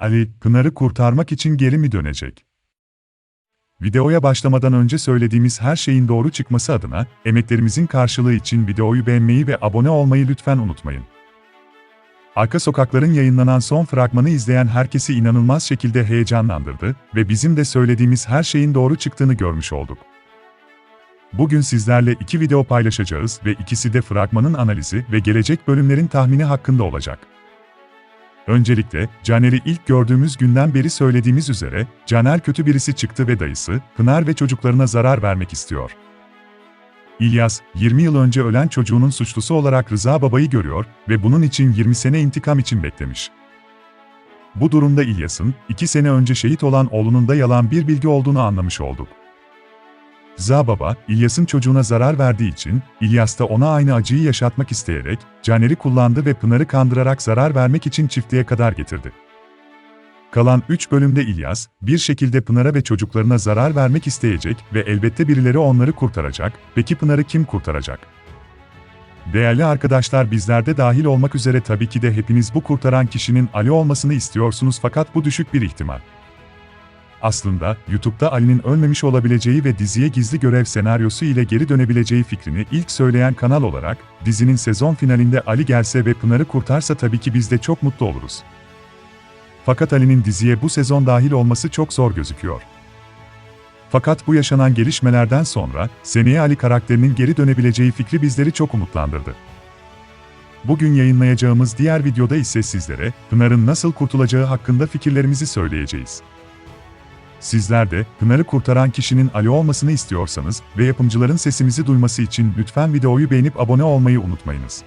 Ali, Pınar'ı kurtarmak için geri mi dönecek? Videoya başlamadan önce söylediğimiz her şeyin doğru çıkması adına, emeklerimizin karşılığı için videoyu beğenmeyi ve abone olmayı lütfen unutmayın. Arka Sokaklar'ın yayınlanan son fragmanı izleyen herkesi inanılmaz şekilde heyecanlandırdı ve bizim de söylediğimiz her şeyin doğru çıktığını görmüş olduk. Bugün sizlerle iki video paylaşacağız ve ikisi de fragmanın analizi ve gelecek bölümlerin tahmini hakkında olacak. Öncelikle, Caner'i ilk gördüğümüz günden beri söylediğimiz üzere, Caner kötü birisi çıktı ve dayısı, Pınar ve çocuklarına zarar vermek istiyor. İlyas, 20 yıl önce ölen çocuğunun suçlusu olarak Rıza babayı görüyor ve bunun için 20 sene intikam için beklemiş. Bu durumda İlyas'ın, 2 sene önce şehit olan oğlunun da yalan bir bilgi olduğunu anlamış olduk. Rıza baba, İlyas'ın çocuğuna zarar verdiği için, İlyas da ona aynı acıyı yaşatmak isteyerek, Caner'i kullandı ve Pınar'ı kandırarak zarar vermek için çiftliğe kadar getirdi. Kalan 3 bölümde İlyas, bir şekilde Pınar'a ve çocuklarına zarar vermek isteyecek ve elbette birileri onları kurtaracak, peki Pınar'ı kim kurtaracak? Değerli arkadaşlar bizler de dahil olmak üzere tabii ki de hepiniz bu kurtaran kişinin Ali olmasını istiyorsunuz fakat bu düşük bir ihtimal. Aslında, YouTube'da Ali'nin ölmemiş olabileceği ve diziye gizli görev senaryosu ile geri dönebileceği fikrini ilk söyleyen kanal olarak, dizinin sezon finalinde Ali gelse ve Pınar'ı kurtarsa tabii ki biz de çok mutlu oluruz. Fakat Ali'nin diziye bu sezon dahil olması çok zor gözüküyor. Fakat bu yaşanan gelişmelerden sonra, seneye Ali karakterinin geri dönebileceği fikri bizleri çok umutlandırdı. Bugün yayınlayacağımız diğer videoda ise sizlere, Pınar'ın nasıl kurtulacağı hakkında fikirlerimizi söyleyeceğiz. Sizler de, Pınar'ı kurtaran kişinin Ali olmasını istiyorsanız ve yapımcıların sesimizi duyması için lütfen videoyu beğenip abone olmayı unutmayınız.